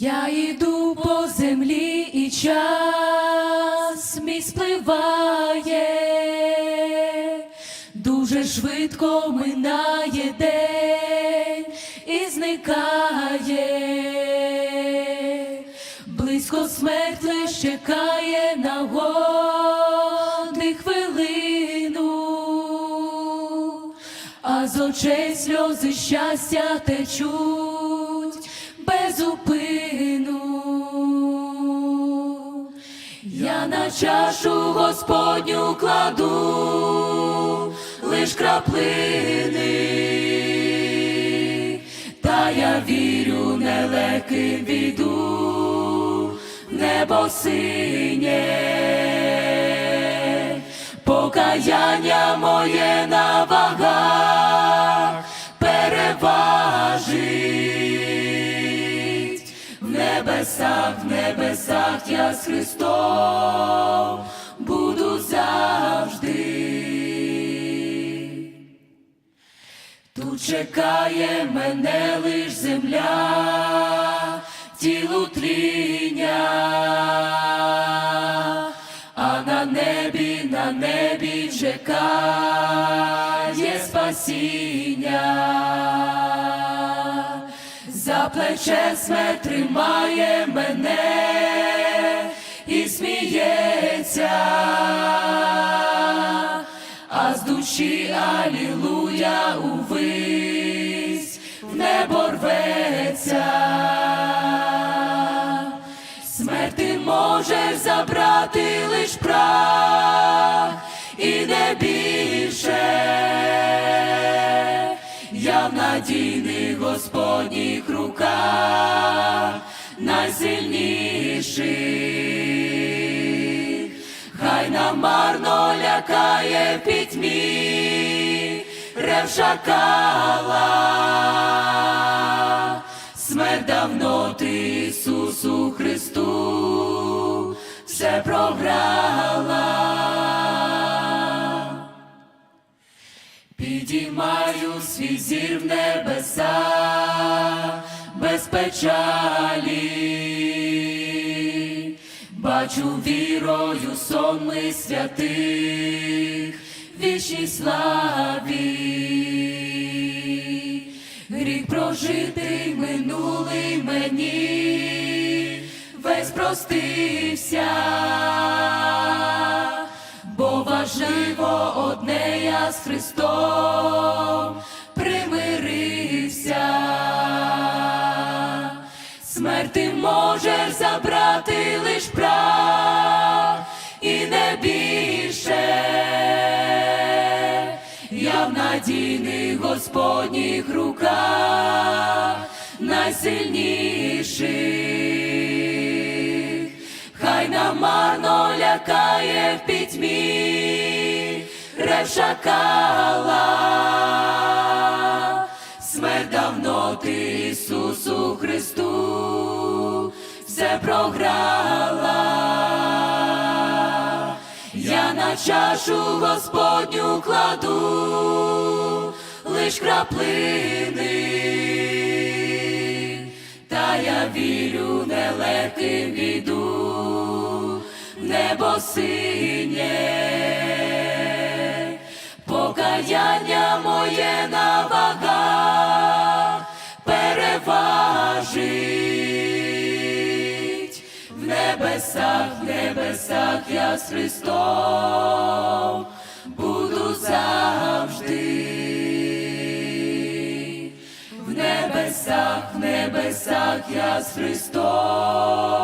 Я йду по землі і час мій спливає, дуже швидко минає день і зникає, близько смерть лиш чекає нагоди хвилину, а з очей сльози щастя течуть. Без. На чашу Господню кладу лиш краплини, та я вірю, нелегким віду небо синє, покаяння моє небесах, в небесах я з Христом буду завжди. Тут чекає мене лиш земля, тілу тління, а на небі, на небі чекає спасіння. Плече смерть тримає мене і сміється а з душі алілуя увись в небо рветься. Смерть ти можеш забрати лиш прах і не більше. Я в надійних Господніх руках найсильніших хай намарно лякає в пітьмі рев шакала. Смерть давно ти Ісусу Христу все програла. Підіймаю свій зір в небеса печалі, бачу вірою сонми святих вічній славі. Гріх прожитий минулий мені весь простився бо важливо одне я з Христом Смерть ти можеш забрати лиш прах і не більше. Я в надійних Господніх руках найсильніших хай намарно лякає в пітьмі рев шакала. Смерть давно ти Ісусу Христу. Все програла. Я на чашу Господню кладу лиш краплини. Та я вірю, нелегким віду небо синє, покаяння моє небесах, в небесах я з Христом буду завжди. В небесах, в небесах я з Христом